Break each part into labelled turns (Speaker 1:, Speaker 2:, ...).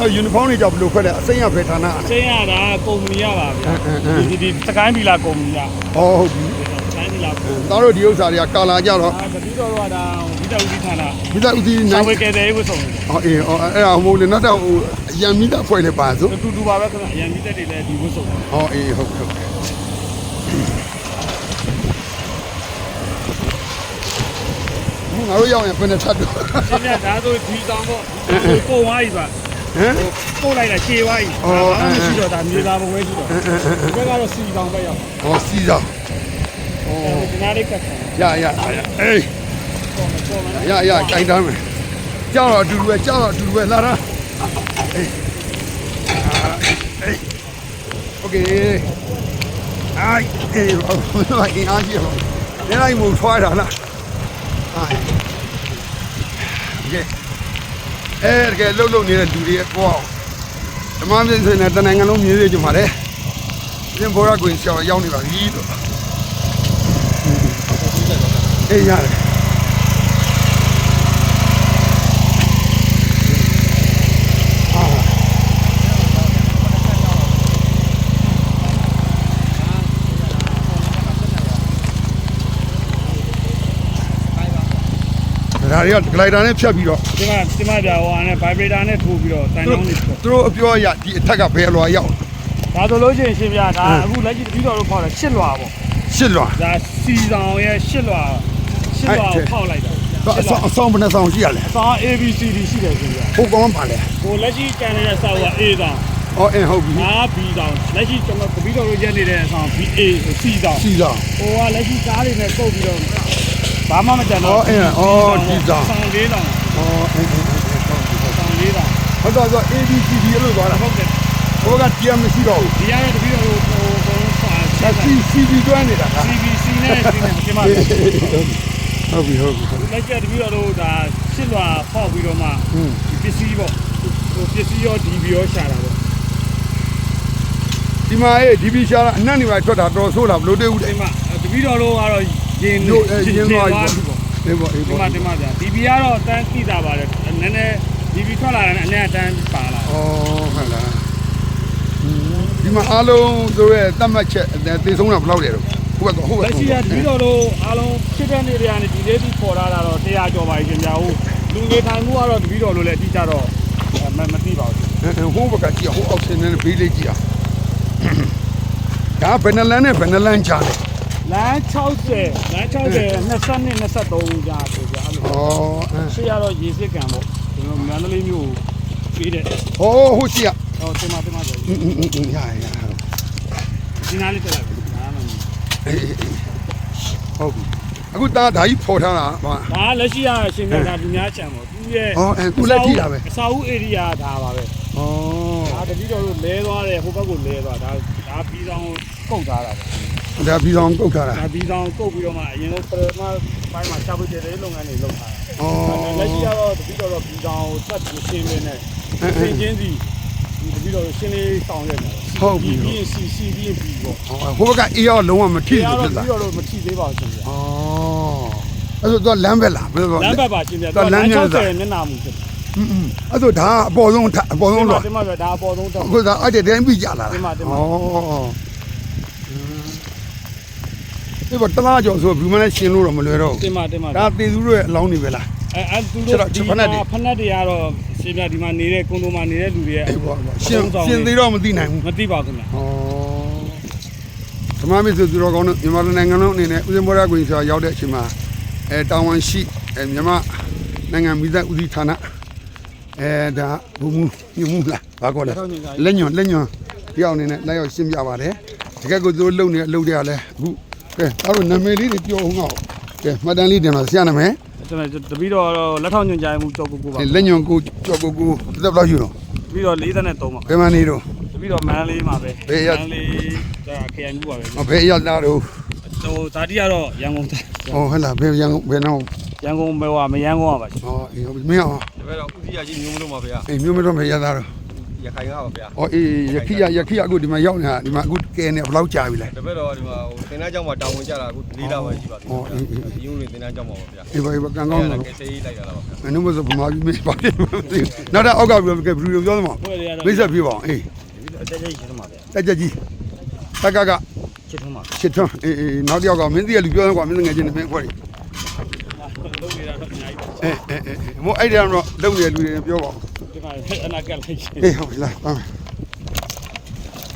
Speaker 1: အဲယူနီဖောင်းတွေကြောင့်ဘယ်လိုခွဲလဲအစိမ်းရဖယ်ဌာနအဲ့
Speaker 2: ချင်းရတာကုမ္ပဏီရပါဗျာ
Speaker 1: အင်းအင်း
Speaker 2: ဒီဒီစကိုင်းဒီလာကုမ္ပဏီရ
Speaker 1: ဟောဟုတ်ပြီ
Speaker 2: စကိုင်းဒီလာကုမ္ပဏီ
Speaker 1: သားတို့ဒီဥစ္စာတွေကကာလာကြတော့
Speaker 2: အာတတိတော်ကဒါဝိတ္တဥဒိဌာန
Speaker 1: မိသားဦးစီး
Speaker 2: ဆော
Speaker 1: နိုင်
Speaker 2: င်းဝေကဲတဲ့ဝတ်ဆောင်တယ်
Speaker 1: ဟောအေးဟောအဲ့ဒါဟိုလေနောက်တော့ဟိုအရန်မိသားဖွဲ့နေပါစို့
Speaker 2: တူတူပါပဲခင်ဗျအရင်မိသက်တွေလည်းဒီဝတ်ဆောင်တယ်
Speaker 1: ဟောအေးဟုတ်ဟုတ်ငါတို့ရောက်ရင်ဘယ်နဲ့ထပ်တော့
Speaker 2: ရှင်းပြဒါဆိုဒီတောင်ပေါ့ဒီကိုဝိုင်းပါ
Speaker 1: ဟမ်
Speaker 2: ပို့လိုက်တာရှည်သွားပြီ။
Speaker 1: အော်
Speaker 2: အဲ့မရှိတော့ဒါမြေသားဘဝဲရှိတော့။ဒီဘက်ကတော့စီကောင်ပဲရောက်။
Speaker 1: ဟောစီကောင်။အော်
Speaker 2: ဒီနားလေးကတ်။
Speaker 1: ရရအေး။ရရကြိုင်တမ်းမယ်။ကြောက်တော့အတူတူပဲကြောက်တော့အတူတူပဲလာတာ။အေး။အေး။ Okay ။အိုက်အေးဟိုလိုက်အားကြီးဟော။နေလိုက်မှုထွားတာလား။အိုက် အဲတကယ်လှုပ်လှုပ်နေတဲ့လူတွေပေါ့ဓမ္မမြင့်ဆိုရင်တနိုင်ငံလုံးမြည်ရကြမှာလေပြင်ဘောရကွင်ရှောင်းရောက်နေပါပြီတော့အေးရတယ် ဒါတွေကဂလိုက်တာနဲ့ဖြတ်ပြီးတော့
Speaker 2: ဒီမှာဒီမှာပြဟိုအနေ vibrator နဲ့ထိုးပြီးတော့တန်
Speaker 1: သူ
Speaker 2: ကြောင်းလေးပေါ့
Speaker 1: တို့အပြောအရဒီအထက်ကဘယ်လွာရောက်
Speaker 2: ဒါဆိုလို့ရှိရင်ရှင်းပြဒါအခုလက်ရှိတပီတော်တို့ဖောက်တာရှစ်လွာပေါ့
Speaker 1: ရှစ်လွာ
Speaker 2: ဒါစီဆောင်ရဲ့ရှစ်လွာရှစ်လွာကိုဖောက်လိုက်တာ
Speaker 1: တော့အဆောင်အဆောင်ဘယ်နှဆောင်ရှိရလဲ
Speaker 2: အဆောင် ABCD ရှိတယ်ဆိုပြ
Speaker 1: ဟိုကောင်ပါလဲ
Speaker 2: ဟိုလက်ရှိကျန်နေတဲ့ဆောက်က A ဆောင်
Speaker 1: ဟောအင်းဟုတ်ပြီ
Speaker 2: ငါ B ဆောင်လက်ရှိကျွန်တော်တပီတော်တို့ရက်နေတဲ့အဆောင် BA ဆို C ဆောင်
Speaker 1: စီဆောင်
Speaker 2: ဟိုကလက်ရှိကားတွေနဲ့ပုတ်ပြီးတော့ ဘာမှမကြံ
Speaker 1: ဟော
Speaker 2: တော့
Speaker 1: အင်းဟောဒီဆောင်
Speaker 2: ဆောင်လေးဆောင်
Speaker 1: ဟောအင်းအင်းအင်းဟုတ်ပြီဟုတ်
Speaker 2: ဆောင်လေးဆောင်
Speaker 1: ဟုတ်တော့ဆို ABCD လို့သွားတာ
Speaker 2: ဟုတ်တယ်
Speaker 1: ဟိုက TM မရှိတော့ဘူး
Speaker 2: ဒီရတဲ့တပီတော်တို့ဟိုဘုံစာ
Speaker 1: ဒါ CCD တွန်းနေတာလား
Speaker 2: CBC နဲ့ C နဲ့ဒီမှာ
Speaker 1: ဟုတ်ပြီဟုတ်ပြီ
Speaker 2: လက်ကျတပီတော်တို့ဒါရှစ်လွာဖောက်ပြီးတော့မှ
Speaker 1: ဟင်း
Speaker 2: ပစ္စည်းပေါ့ဟိုပစ္စည်းရော DB ရောရှာတာပေါ့
Speaker 1: ဒီမှာအေးဒီဘီရှာအနက်နေပါထွက်တာတော်ဆိုးတာဘလို့တွေ့ဘူးတဲ့
Speaker 2: ဒီမှာတပီတော်တို့ကတော့ ရင်
Speaker 1: ညို့အဲရင်းသွားပြီ
Speaker 2: ပြီပေါ့
Speaker 1: အေးပေါ့အေး
Speaker 2: ဒီ
Speaker 1: ပေါ့
Speaker 2: မှာဒီမှာဗျာ DB ကတော့တန်းသိတာပါတယ်နည်းနည်း DB ထွက်လာတယ်အနည်းအတန်းပါလာ
Speaker 1: ဩဟုတ်လားဒီမှာအားလုံးဆိုရဲတတ်မှတ်ချက်သေဆုံးတာဘယ်လောက်လဲတော့ဟိုဘက်ကဟိုဘက်
Speaker 2: လက်ရှိကတပီတော်တို့အားလုံးဖြစ်တဲ့နေရာနဲ့ဒီလေးပြီးပေါ်လာတာတော့100ကျော်ပါရှင်ဗျာဟုတ်လူနေထိုင်မှုကတော့တပီတော်တို့လည်းအတိအကျတော့မမသိပါဘူး
Speaker 1: ဟိုဘက်ကကြည့်ဟိုအောက်ဆင်းနေတဲ့ဘေးလေးကြည့်အောင်ဒါဘယ်နှလန်းနဲ့ဘယ်နှလန်းချားလဲ
Speaker 2: လမ်း60လမ်း60 22 23ကြာဆိုကြအဲ့လို
Speaker 1: ဩအင်း
Speaker 2: ရှေ့ရတော့ရေစစ်ကံပေါ့ကျွန်တော်မန္တလေးမြို့ကိုပေးတဲ့
Speaker 1: ဟိုဟိုရှိရ
Speaker 2: ဟောတင်မတင်မဆို
Speaker 1: အင်းအင်းအင်းရရရ
Speaker 2: ဒီနားလေးတက်လိုက်ပါနားမလို့
Speaker 1: အေးဟုတ်ပြီအခုတာဒါကြီးဖော်ထားတာဟာ
Speaker 2: ဒါလက်ရှိရရှင်ပြတာဒီများချံပေါ့သူရဲ့
Speaker 1: ဟောအဲသူလည်းကြည့်တာပဲ
Speaker 2: အစာဦး area ဒါပါပဲ
Speaker 1: ဩ
Speaker 2: ဒါတတိတော်တို့လဲသွားတယ်ဟိုဘက်ကိုလဲသွားဒါဒါပြီးဆောင်ကိုကုတ်ထားတာပဲ
Speaker 1: ဒါပြီးဆောင်ကုတ်ထားတာ
Speaker 2: ဒါပြီးဆောင်ကုတ်ပြီးတော့မှအရင်ကပရမပိုင်းမှာရှာဖွေတဲ့လုပ်ငန်းတွေလုပ်ထားတာ
Speaker 1: ဩ
Speaker 2: လက်ရှိကတော့တတိတော်တော့ပြီးဆောင်တက်ပြီးရှင်းနေတယ်ရှင်းချင်းစီဒီတတိတော်ရှင်းလေးဆောင်ရတယ်ပြီးရင်စီစီပြီးရင်ပြီးပေါ့
Speaker 1: ဟိုဘက်ကအေးရောလုံးဝမထိ
Speaker 2: ဒီ
Speaker 1: ဘူး
Speaker 2: ကတော့
Speaker 1: ဖြစ်လာ
Speaker 2: ပြီးတော့မထိသေးပါဘူးရှင်ဗျာ
Speaker 1: ဩအဲ့ဆိုတော့လမ်းပဲလားဘယ်လို
Speaker 2: လမ်းဘက်ပါရှင်ဗျာ
Speaker 1: တော့လမ်းညွှန်စား
Speaker 2: 60မျက်နှာမူဖြစ်တယ်
Speaker 1: อืมအဲ့ဆိုဒါအပေါ်ဆုံးအပေါ်ဆုံး
Speaker 2: ဒီမှာ
Speaker 1: တော့
Speaker 2: ဒီမှာဆိုဒါအပေါ်ဆုံးတော့
Speaker 1: အခုဒါအဲ့တဲ့တိုင်းပြကြလာတာ
Speaker 2: ဒီမှာဒီမှာ
Speaker 1: ဩ ဒီဘတလားကြောင့်ဆိုဘူးမနဲ့ရှင်းလို့တော့မလွယ်တော့
Speaker 2: ဒီ
Speaker 1: ဘူး
Speaker 2: မှာဒီမှာ
Speaker 1: ဒါသေသူတို့ရဲ့အလောင်းတွေပဲလား
Speaker 2: အဲအဲသူ
Speaker 1: ကျွန်တော်
Speaker 2: တို့ဒီ
Speaker 1: ဖက်နက်တွေ
Speaker 2: မှာဖက်နက်တွေကတော့ရှင်ဗျာဒီမှာနေတဲ့ကွန်ဒိုမှာနေတဲ့လူတွေရဲ့
Speaker 1: အေးပေါ့ပေါ့ရှင်းရှင်းသေးတော့မသိနိုင်ဘူး
Speaker 2: မသိပါဘူးခင်ဗျာ
Speaker 1: ဩဓမ္မမစ္စုသူတော်ကောင်းတို့မြန်မာနိုင်ငံလုံးအနေနဲ့ဦးစင်ဘောရကွင်ဆိုတာရောက်တဲ့အချိန်မှာအဲတာဝန်ရှိအဲမြန်မာနိုင်ငံမိသားဦးစီးဌာနအဲဒါဘုံမူညမှုလားဘာကောလဲလက်ညွန်လက်ညွန်တယောက်အနေနဲ့လက်ရောက်ရှင်းပြပါတယ်တကယ်ကိုသူတို့လုံနေအလုပ်တွေကလည်းအခု ကဲသားတို့နာမည်လေးတွေပြောအောင်တော့ကဲမှတ်တမ်းလေးတင်ပါဆရာနာမည်
Speaker 2: ကျွန်တော်တပီတော့လက်ထောက်ညွှန်ကြားမှုကြောက်ကိုကိုပါ
Speaker 1: အဲလက်ညွန်ကိုကြောက်ကိုကိုသက်ဘယ်လောက်ယူတော့
Speaker 2: တပီတော့43ပါ
Speaker 1: ဘယ်မှာနေတော့
Speaker 2: တပီတော့မန္တလေးမှာပဲ
Speaker 1: ဘယ်ရောက်
Speaker 2: မန္တလေးဒါခရိုင်မှုပါပဲ
Speaker 1: ဘယ်ရောက်လာတော့
Speaker 2: ဟိုဇာတိကတော့ရန်ကုန်သား
Speaker 1: ဟောဟဲ့လားဘယ်ရန်ဘယ်တော့
Speaker 2: ရန်ကုန်ပဲဟိုမရန်ကုန်ပါပါရှင်
Speaker 1: ဟောအေးဟုတ်ပြီမင်းအောင်
Speaker 3: တပည့်တော်ဥပ္ပယကြီးမျိုးမလို့ပါဗျာ
Speaker 1: အေးမျိုးမတော့မရသားတော့
Speaker 3: ရခိုင်ကပါဗျာ။
Speaker 1: အော်အေးရခိယရခိယအခုဒီမှာရောက်နေတာဒီမှာအခုကဲနေဘယ်လောက်ကြာပြီလဲ။
Speaker 3: တပည့်တော်ဒီမှာဟိုသင်္ကန်းကျောင်းမှာတာဝန်ကျတာအခု၄လပဲရှိပါသေးတယ်။အော်အေ
Speaker 1: းအေး
Speaker 3: ဒီရုံးလေးသင်္ကန်းကျောင်းမှာပါဗျာ။
Speaker 1: အေးပါအေးပါကံကောင်းတယ်။
Speaker 3: ကဲစေးလိုက်ရတာပါဗျာ။
Speaker 1: မင်းတို့မဆိုဗမာပြည်မေးပါလိမ့်မယ်။နောက်တော့အောက်ကဘယ်လိုဘယ်လိုပြောသမား။မိတ်ဆက်ပြပါအောင်အေး။
Speaker 2: တက်ကြကြီးရှင်မှာဗျာ။
Speaker 1: တက်ကြကြီး။တက်ကက
Speaker 2: ချစ်ထွန်းပါ
Speaker 1: ချစ်ထွန်းအေးအေးနောက်တစ်ယောက်ကမင်းသိရလူပြောတယ်ကွာမင်းငယ်ချင်းနေမင်းခွက်တယ်။
Speaker 2: လုံးနေတာတော့အများကြီး။
Speaker 1: အေးအေးအေးမို့အဲ့ဒါတော့လုံးနေတဲ့လူတွေပြောပါဦး။
Speaker 2: အနာကလိုက်ရှင်
Speaker 1: အေးဟုတ်ပြီလားပါ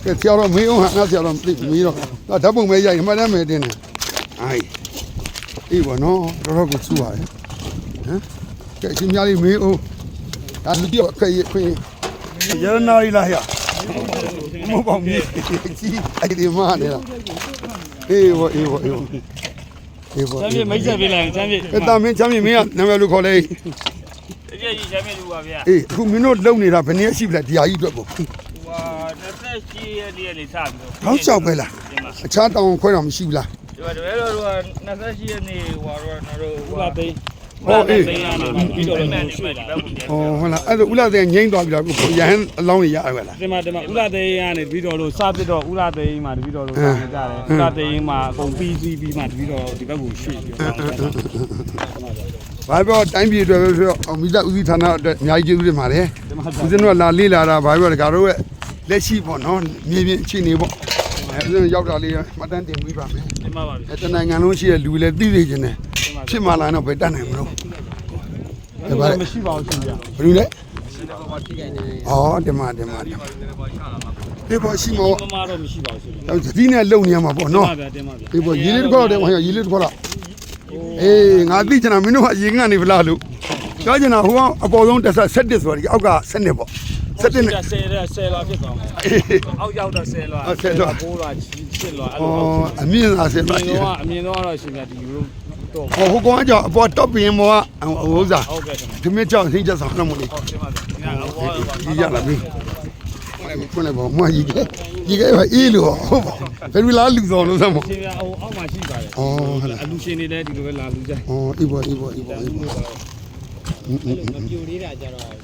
Speaker 1: ကဲဆရာတော်မေးအောင်ဟာငါဆရာတော်မေးတော့ဓာတ်ပုံမဲရိုက်မှတ်တမ်းမဲတင်တယ်အိုင်အေးဘောနော်တော်တော်ကိုစူပါတယ်ဟမ်ကဲအရှင်များလေးမေးအောင်ဒါလူပြောခဲရခွင့်ရရနာရီလားဟဲ့မဟုတ်ပါဘူးကြီးအဲ့ဒီမှာနေတာအေးဘောအေးဘောအေးဘောအေးဘော
Speaker 2: ချမ်းမြေမိတ်ဆက်ပေးလိုက်ချမ်းမြေ
Speaker 1: အဲ့တာမင်းချမ်းမြေမင်းကနာမည်လို့ခေါ်လိုက်
Speaker 2: တကယ်ကြီးချမ်းမြေလူပါဗျာ
Speaker 1: အေးအခုမင်းတို့လုံနေတာဘယ်နည်းရှိပြီလဲဒီဟာကြီးအတွက်ကို
Speaker 2: ဟိုဟာတက်ရှိရတဲ့လေးစပြီးတော့
Speaker 1: ဟောက်လျှောက်ပဲလား
Speaker 2: ဒီမှာ
Speaker 1: အခြားတောင်းခွဲတော်မရှိဘူးလား
Speaker 2: ဒီမှာတကယ်တော့28ရက်နေ့ဟိုတော့ကျွန်တော်တို့ဥပသိန်း
Speaker 1: ဟောအေး
Speaker 2: သိန်းရနေပြီးတော့လည်းရွှေ့လာ
Speaker 1: ဩဟုတ်လားအဲ့ဒါဥလာတဲ့ငိမ့်သွားပြီလားကိုရဟန်းအလောင်းကြီးရရလား
Speaker 2: ဒီမှာဒီမှာဥလာသိန်းကနေပြီးတော့လို့စပစ်တော့ဥလာသိန်းမှာတပြီးတော့လို့ဆောင်ကြတယ်ဥလာသိန်းမှာအကုန်ပြီးပြီးပြီးမှတပြီးတော့ဒီဘက်ကိုရွှေ့ပြီးတော့ဆောင်ကြတယ်
Speaker 1: ဘာပြောတိုင်းပြည်အတွက်ပဲဆိုတော့အောင်မိသားဦးစီးဌာနအတွက်အများကြီးကျေးဇူးတင်ပါတယ်
Speaker 2: ဒီမှာ
Speaker 1: ဦးဇင်းတို့ကလာလေးလာတာဘာပြောလဲဒါတို့ရဲ့လက်ရှိပေါ့နော်မြေပြင်အခြေအနေပေါ့အဲဦးဇင်းရောက်တာလေးမှတ်တမ်းတင်ပြီးပါမယ်
Speaker 2: ဒီမှာပါပြီ
Speaker 1: အဲတနိုင်ငံလုံးရှိတဲ့လူလည်းသိသိချင်းတယ်ဖြစ်မှလာတော့ဘယ်တတ်နိုင်မလို့
Speaker 2: ဒီမှာမရှိပါဘူးရှင်ဗျာ
Speaker 1: ဘယ်လိုလဲ
Speaker 3: ရှိတဲ့ဘောထိခိုက်နေတယ်
Speaker 1: ဩတင်ပါတင်ပါတင်ပါ
Speaker 3: နည်းနည်းပါချလာပါ
Speaker 1: ဒီပေါ်ရှိမော
Speaker 2: မမတော့မရှိပါဘူးရှင်ဗျာ
Speaker 1: သတိနဲ့လုံနေရမှာပေါ့နော်
Speaker 2: တင်ပါဗျာတင်ပါဗျာ
Speaker 1: ဒီပေါ်ရေးလေးတစ်ခေါက်တော့တယ်ဟိုရေးလေးတစ်ခေါက်တော့ အေးငါသိချင်တာမင်းတို့ကရေငတ်နေဗလားလို့ပြောချင်တာဟိုကအပေါ်ဆုံးတစ်ဆက်ဆက်တစ်ဆိုတော့ဒီအောက်ကဆက်နှစ်ပေါ့ဆက်တစ်နဲ့
Speaker 2: ဆယ်ရဆယ်လာဖြစ်သွားမယ်
Speaker 1: အေး
Speaker 2: အောက်ရောက်တော့ဆယ်လာ
Speaker 1: အောက်ဆယ်လွှာ
Speaker 2: ဘိုးလာရှစ်လွာအဲ့
Speaker 1: ဩ
Speaker 2: လိုအောက်
Speaker 1: အမြင့်သာဆက်
Speaker 2: အ
Speaker 1: ပါ
Speaker 2: မြင်
Speaker 1: ရှိ
Speaker 2: တော့အမြင်တော့တော့ရှင်ဗျာဒီလိုတော့
Speaker 1: ဟိုဟိုကောင်ကကြောင့်အပေါ် top ပင်မောကဟိုဥစား
Speaker 2: ဟုတ်ကဲ့ရှင်
Speaker 1: ဒီမြင့်ကြောင့်ဟင်းချက်ဆောင်တော့မလို့
Speaker 2: ဟုတ်တင်ပါဗျာဒီကအ ဝါ
Speaker 1: ကြီးရလာပြီခွန်းလိုက်ပါမွားကြီးကကြီးကပါအေးလို့ဟုတ်ပါဘယ်လိုလားလူဆောင်လို့စမ်းမဩ
Speaker 2: ရှင်ဗျာဟိုအောက်မှာရှိပါတယ်
Speaker 1: ဟုတ်လား
Speaker 2: အလူရှင်တွေလည်းဒီလိုပဲလာလူကြိုက်
Speaker 1: ဩအေးပေါ်အေးပေါ်အေးပေါ်အေးပေါ်
Speaker 4: အဲ့လိုမပြိုသေးတာကြတော့နည်းနည်းမ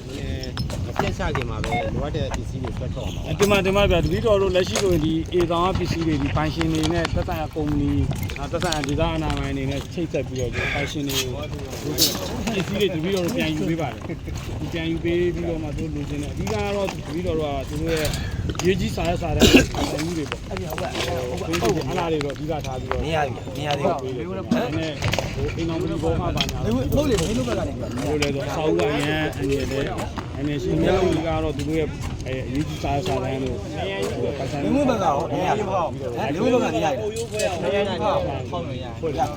Speaker 4: ပြတ်ချခင်မှာပဲလိုအပ်တဲ့ပစ္စည်းတွေဆွဲထုတ်အောင်ပါ
Speaker 2: ဒီမှာဒီမှာဗျာတပီတော်တို့လက်ရှိဆိုရင်ဒီအေတောင်ပစ္စည်းတွေဒီပိုင်ရှင်တွေနဲ့သက်ဆိုင်ရာကုမ္ပဏီသက်ဆိုင်ရာဒေသအနာမိုင်တွေနဲ့ချိတ်ဆက်ပြီးတော့ပိုင်ရှင်တွေပစ္စည်းတွေတပီတော်တို့ပြန်ယူပေးပါတယ်ဒီပြန်ယူပေးပြီးတော့မှသူတို့လူချင်းတယ်အဓိကတော့တပီတော်တို့ကသူတို့ရဲ့ရေးကြီးစားရစားတဲ့ပုံမှုတွေပေါ့အဲ့ဒီဟုတ်ကဲ့ဟုတ်ကဲ့အလားတွေတော့အဓိကထားပြီးတော့
Speaker 4: နေရပြီနေရသေး
Speaker 2: ဟုတ်ပြီလို့ပြောတယ်နဲ့ဟိုအိမ်တော်မျိုးဘောမှာပါညာဟုတ်လေမင်းတို့ဘက်ကနေပြောတယ်ဆိုအဆောက်ကရန်အနေနဲ့အ နေရှိနေလို့ဒီကတော့သူတို့ရဲ့အဲအရေးကြီးစားစားတဲ့လို့ပတ်စံမျိုးဘက်ကရောနေရပြီဟုတ်လူဘက်ကနေရတယ်အိုယိုးဖွဲအောင်နေရပြီဟုတ်ဟုတ်ရဟုတ်လား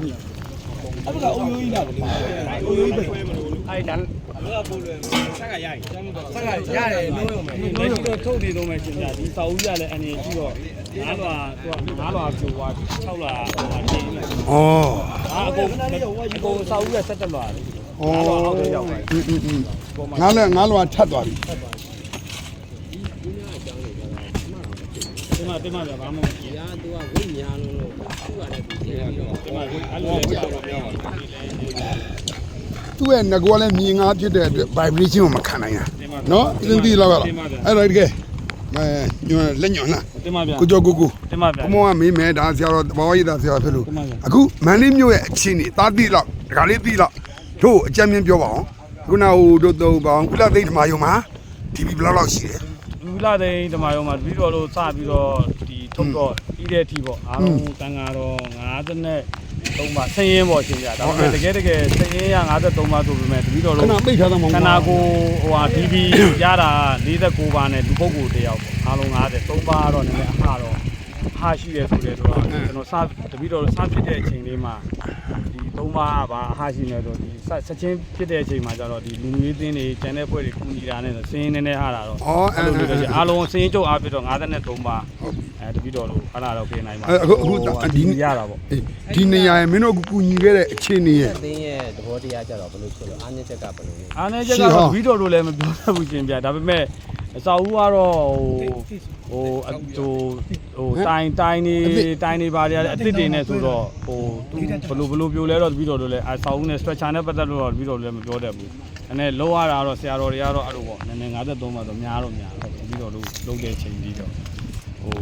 Speaker 2: အဲ့ဒါအိုယိုးကြီးလားအိုယိုးကြီးပဲအဲ့ဒါလောကပိုးလွယ်ဆက်ကရရင်ဆက်ကရတယ်လို့ရုံပဲလက်ရှိတော့ထုတ်နေတော့မှရှင်ပြဒီစာအုပ်ရလည်းအနေကြီးတော့ငါးလွာသူကငါးလွာပြိုသွား6လွာဟိုမှာတင်းနေ
Speaker 1: ဩ
Speaker 2: အာအကုန်အကုန်စာအုပ်ရ17လွာလေ
Speaker 1: ဩ
Speaker 2: အောက်ထဲရောက်ပါပြီ
Speaker 1: อืมอืมငါလည်းငါလွာထတ်သွားပြီ
Speaker 2: ဒီမှာဒီမှာဗျာဘာမှမကြည့်
Speaker 4: ။ဒါသူကဝိညာဉ်လုံးလို့သူ့ရတယ်သူထည့်ပြီးတော့
Speaker 2: ဒီမှာအဲ့လိုလေကြောက်တော့ပြောပါ
Speaker 1: သူ့ရဲ့ငကောလည်းမြင်ငါဖြစ်တဲ့အတွက် vibration ကိုမခံနိုင်တာနော်အင်းသိလောက်ရတော့အဲ့တော့ဒီကဲအဲညွန်လက်ညွန်လား
Speaker 2: ဒီမှာဗျာ
Speaker 1: ကိုကျော်ကိုကို
Speaker 2: ဒီမှာဗျာ
Speaker 1: ဘုံကမေးမယ်ဒါဆရာတော်ဘောရိတာဆရာဖြစ်လို့
Speaker 2: မှန်ပါဗျာ
Speaker 1: အခုမန်လေးမြို့ရဲ့အခြေအနေသားတိလောက်ဒကာလေးတိလောက် တို့အကြမ်းမြင်ပြောပါအောင်ခုနဟိုတို့သုံးပါအောင်ကုလသိန်းဓမ္မယုံမှာ TV ဘယ်လောက်လောက်ရှိတယ်
Speaker 2: လူလာတဲ့ဓမ္မရောမှာပြီးတော့လို့စပြီးတော့ဒီထုတ်တော့ပြီးတဲ့အထိပေါ့အားလုံးတန်ဃာတော်50နဲ့3ပါဆင်းရင်ပေါ့ရှင်ဗျာဒါပေမဲ့တကယ်တကယ်ဆင်းရင်ရ53ပါဆိုပေမဲ့တပြီးတော့
Speaker 1: ခ
Speaker 2: လို့
Speaker 1: ဏပိတ်ထားတော့မဟုတ်
Speaker 2: ခန္ဓာကိုယ်ဟိုဟာ BB ရတာ49ပါနဲ့လူပုဂ္ဂိုလ်တယောက်ပေါ့အားလုံး50 3ပါတော့နည်းနည်းအဟာတော့ဟာရှိတယ်ဆိုတယ်ဆိုတော့ကျွန်တော်စတပြီးတော့စဖြစ်တဲ့အချိန်လေးမှာ ဒီ3ပါပါအဟာရှိနေတော့ဒီဆက်ချင်းဖြစ်တဲ့အချိန်မှာကျတော့ဒီလူမျိုးသင်းတွေကျန်တဲ့ဖွဲ့တွေကူညီတာနဲ့ဆိုစင်းနေနေဟာတာတော့
Speaker 1: ဩအဲ
Speaker 2: အဲ့လိုမျိုးအားလုံးစင်းကျုပ်အားပြတော့53ပါအဲတပြီးတော့လို့အဲ့ဒါတော့ပြင်နိုင်ပါ
Speaker 1: အခုအခုဒီ
Speaker 2: ရတာပေါ့
Speaker 1: ဒီနေရာရဲ့မင်းတို့ကူညီခဲ့တဲ့အခြေအနေရဲ့
Speaker 4: အသိရဲ့သဘောတရားကြတော့ဘယ်လိုဖြစ်လို့အာညချက်ကဘယ်လိုလဲ
Speaker 2: အားနေချက်ကတော့ဗီဒီယိုတို့လည်းမပြောတတ်ဘူးရှင်ဗျာဒါပေမဲ့ အစာဦးကတော့ဟိုဟိုအဟိုဟိုတိုင်တိုင်နေတိုင်နေပါလေအစ်စ်တွေနဲ့ဆိုတော့ဟိုဘလို့ဘလို့ပြောလဲတော့ဗီဒီယိုတို့လည်းအစာဦးနဲ့ structure နဲ့ပတ်သက်လို့တော့ဗီဒီယိုလည်းမပြောတတ်ဘူးနည်းလောရတာတော့ဆရာတော်တွေကတော့အဲ့လိုပေါ့နည်းနည်း53မှာတော့များတော့များတော့ပြီးတော့လို့လုံးတဲ့ချိန်ပြီးတော့ဟို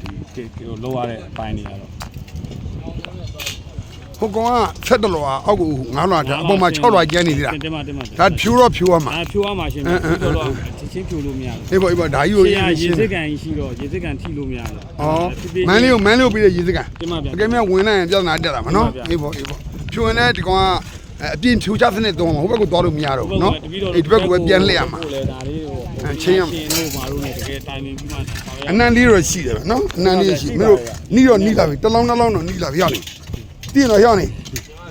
Speaker 2: ဒီဒီလိုလောရတဲ့အပိုင်းတွေကတော့
Speaker 1: ဟိုကောင်ကဆက်တလောအောက်ကို9လွားထားအပေါ်မှာ6လွားကျန်းနေသေးတာ
Speaker 2: တင်ပါတင်ပါ
Speaker 1: ဒါဖြူတော့ဖြူရမှာ
Speaker 2: အဲဖြိုးရမှာရှင်ပြီးတော့တော့ချက်ချင်းဖြိုးလို့မရဘူး
Speaker 1: အေးပေါ့အေးပေါ့ဒါကြီးကို
Speaker 2: ရှေ့ရ
Speaker 1: ရှ
Speaker 2: ရေ
Speaker 1: င်း
Speaker 2: စစ်
Speaker 1: တယ်
Speaker 2: ကန်ရှိတော့ရေစစ်ကန်ထိလို့မရဘူး
Speaker 1: ဩမန်းလေးကိုမန်းလေးကိုပြီးတဲ့ရေစကန်
Speaker 2: တင်ပါဗျာ
Speaker 1: အကယ်မဲ့ဝင်လိုက်ရင်ပြဿနာတက်တာမနော်
Speaker 2: ဟုတ်ပါဗျာ
Speaker 1: အေးပေါ့အေးပေါ့ဖြူရင်လည်းဒီကောင်ကအပြင်ဖြူချစနစ်တော့မှာဟိုဘက်ကိုသွားလို့မရတော့ဘူးနော်အေးဒီဘက်ကိုပဲပြန်လှည့်ရမှာ
Speaker 2: လေဒါလေးကို
Speaker 1: အဲချင်းရမှာ
Speaker 2: ချင်းတို့မာတို့နဲ့တကယ်တိုင်ပင်ပြီးမှဆောင်ရ
Speaker 1: အနန္တလေးတော့ရှိတယ်ဗျနော်အနန္တလေးရှိမင်းတို့နီးတော့နီးလာပြီတစ်လောင်းတစ်လောင်းတော့နီးလာပြီရောက်နေ တည်တော့ရောက်နေ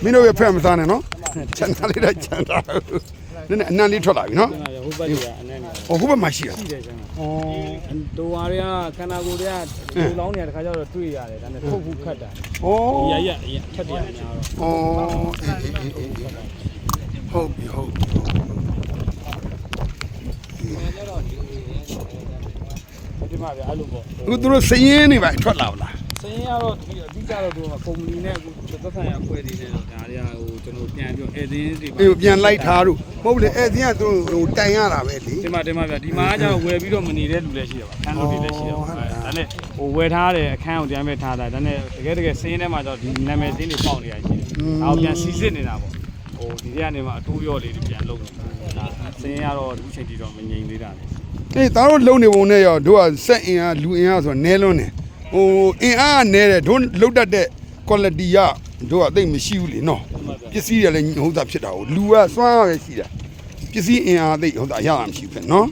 Speaker 1: မင်းတို့ရဲ့ဖက်မစားနဲ့နော်ချန်တာလေးတော့ချန်တာနည်းနည်းအနန္တလေးထွက်လာပြီနော်
Speaker 2: တင်ပါဗျာဟိုဘက်ကြီးကအနည်းနဲ့
Speaker 1: ဟိုဟိုဘက်မှာရှိတာ
Speaker 2: ရှိတယ်ကျန်
Speaker 1: ဩ
Speaker 2: ဒိုဝါတွေကခန္ဓာကိုယ်တွေကဒိုလောင်းနေတခါကျတော့တွေ့ရတယ်ဒါနဲ့ထုတ်ဖို့ခတ်တာ
Speaker 1: ဩ
Speaker 2: ဒီရရအရင်ထက်တယ်များတော့
Speaker 1: ဩအေးအေးအေးအေးဟုတ်ပြီဟုတ်ပြီ
Speaker 2: ဒီမှာဗျာအဲ့လိုပေါ့
Speaker 1: အခုသူတို့စည်ရင်းနေပါထွက်လာဗလား
Speaker 2: စရင်ကတော့ဒီအဓိကတော့ဒီမှာကုမ္ပဏီနဲ့အခုသက်ဆိုင်ရာအဖွဲ့တွေနဲ့တော့ဒါတွေကဟိုကျွန်တော်ပြန်ပြီးဧည့်သည်တွေ
Speaker 1: အေးပြန်လိုက်ထားတို့မဟုတ်လေအဲ့ဒီကသူဟိုတိုင်ရတာပဲလေ
Speaker 2: ဒီမှာဒီမှာဗျာဒီမှာကျတော့ဝယ်ပြီးတော့မနေတဲ့လူလည်းရှိတယ်ပါခန်းလုပ်တွေလည်းရှိတယ်ပါဒါနဲ့ဟိုဝယ်ထားတဲ့အခန်းကိုတမ်းပဲထားတာဒါနဲ့တကယ်တကယ်စင်းထဲမှာကျတော့ဒီနာမည်စင်းတွေပေါက်နေရရှိတယ်ဒါကိုပြန်စီစစ်နေတာပေါ့ဟိုဒီထဲကနေမှအတိုးရော့လေးတွေပြန်လုပ်နေတာဒါစင်းကတော့ဒီချိန်ထိတော့မငြိမ်သေးတာလေ
Speaker 1: အေးသားတို့လုံနေပုံနဲ့ရောတို့ကစက်အင်အားလူအင်အားဆိုတော့နဲလွန်းနေ ဟိုအင်အားနဲတယ်တို့လုတ်တတ်တဲ့ quality ကတို့ကသိမရှိဘူးလေနော်ပစ္စည်းတွေလည်းဟုတ်တာဖြစ်တာကိုလူကစွမ်းရပဲရှိတာပစ္စည်းအင်အားသိဟုတ်တာရတာမရှိဘူးဖြစ်နော်